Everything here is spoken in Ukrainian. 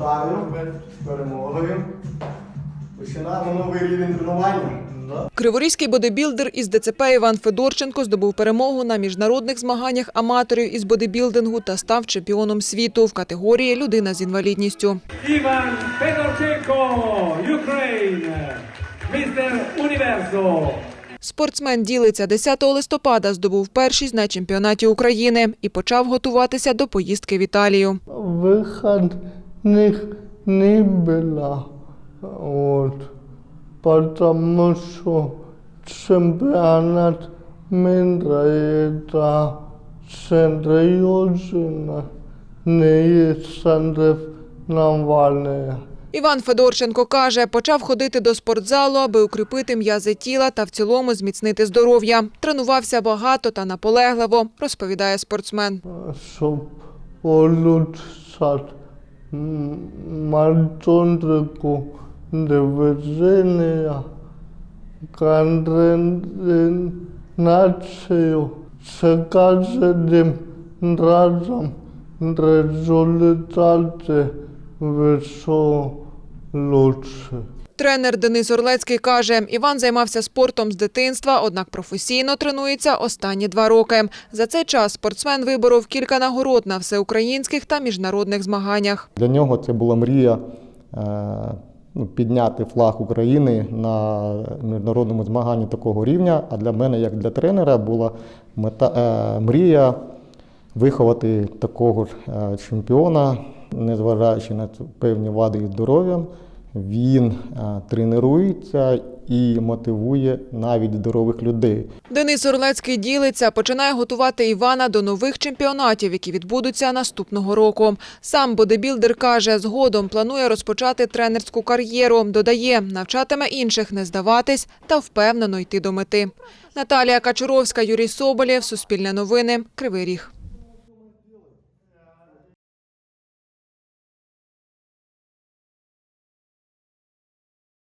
Вітаю з перемогою. Починаємо новий рівень тренування. Криворізький бодибілдер із ДЦП Іван Федорченко здобув перемогу на міжнародних змаганнях аматорів із бодибілдингу та став чемпіоном світу в категорії Людина з інвалідністю. Ivan Fedorchenko, Ukraine, Mr. Universo. Спортсмен ділиться 10 листопада здобув першість на чемпіонаті України і почав готуватися до поїздки в Італію выходных не было. Вот. Потому что чемпионат мира это серьезно не соревнования. Іван Федорченко каже, почав ходити до спортзалу, аби укріпити м'язи тіла та в цілому зміцнити здоров'я. Тренувався багато та наполегливо, розповідає спортсмен. щоб улучшати malțondră cu îndevezenea ca îndrenațeu să cază de razam între solitate vesoa. Лучше. Тренер Денис Орлецький каже, Іван займався спортом з дитинства, однак професійно тренується останні два роки. За цей час спортсмен виборов кілька нагород на всеукраїнських та міжнародних змаганнях. Для нього це була мрія е, ну, підняти флаг України на міжнародному змаганні такого рівня. А для мене, як для тренера, була мета, е, мрія виховати такого ж е, чемпіона, незважаючи на певні вади здоров'я. Він е, тренується і мотивує навіть здорових людей. Денис Орлецький ділиться, починає готувати Івана до нових чемпіонатів, які відбудуться наступного року. Сам бодибілдер каже, згодом планує розпочати тренерську кар'єру. Додає, навчатиме інших не здаватись та впевнено йти до мети. Наталія Качуровська, Юрій Соболєв, Суспільне новини, Кривий Ріг.